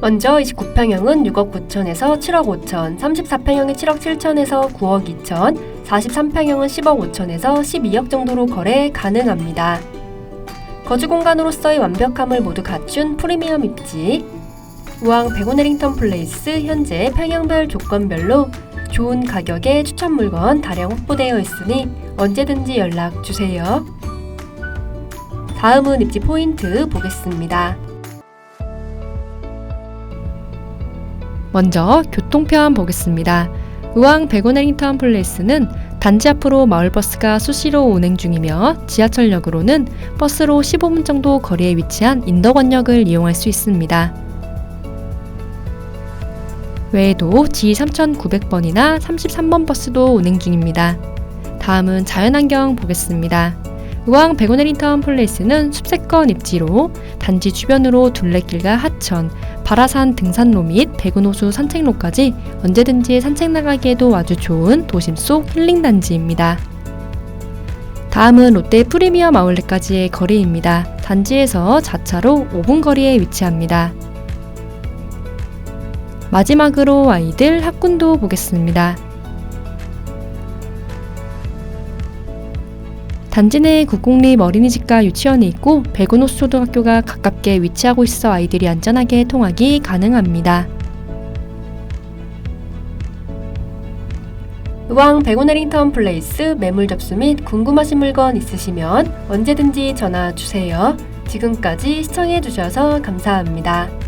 먼저 29평형은 6억 9천에서 7억 5천, 34평형이 7억 7천에서 9억 2천, 43평형은 10억 5천에서 12억 정도로 거래 가능합니다. 거주 공간으로서의 완벽함을 모두 갖춘 프리미엄 입지. 우왕 베고네링턴 플레이스 현재 평형별 조건별로 좋은 가격에 추천 물건 다량 확보되어 있으니 언제든지 연락 주세요. 다음은 입지 포인트 보겠습니다. 먼저 교통편 보겠습니다. 의왕 베고네링턴 플레이스는 단지 앞으로 마을버스가 수시로 운행 중이며 지하철역으로는 버스로 15분 정도 거리에 위치한 인덕원역을 이용할 수 있습니다. 외에도 G3900번이나 33번 버스도 운행 중입니다. 다음은 자연환경 보겠습니다. 의왕 베고네링턴 플레이스는 숲세권 입지로 단지 주변으로 둘레길과 하천, 바라산 등산로 및 백운호수 산책로까지 언제든지 산책 나가기에도 아주 좋은 도심 속 힐링 단지입니다. 다음은 롯데 프리미엄 아울렛까지의 거리입니다. 단지에서 자차로 5분 거리에 위치합니다. 마지막으로 아이들 학군도 보겠습니다. 단지 내 국공립 어린이집과 유치원이 있고 백운호수 초등학교가 가깝게 위치하고 있어 아이들이 안전하게 통학이 가능합니다. 의왕 베고네링턴 플레이스 매물 접수 및 궁금하신 물건 있으시면 언제든지 전화 주세요. 지금까지 시청해 주셔서 감사합니다.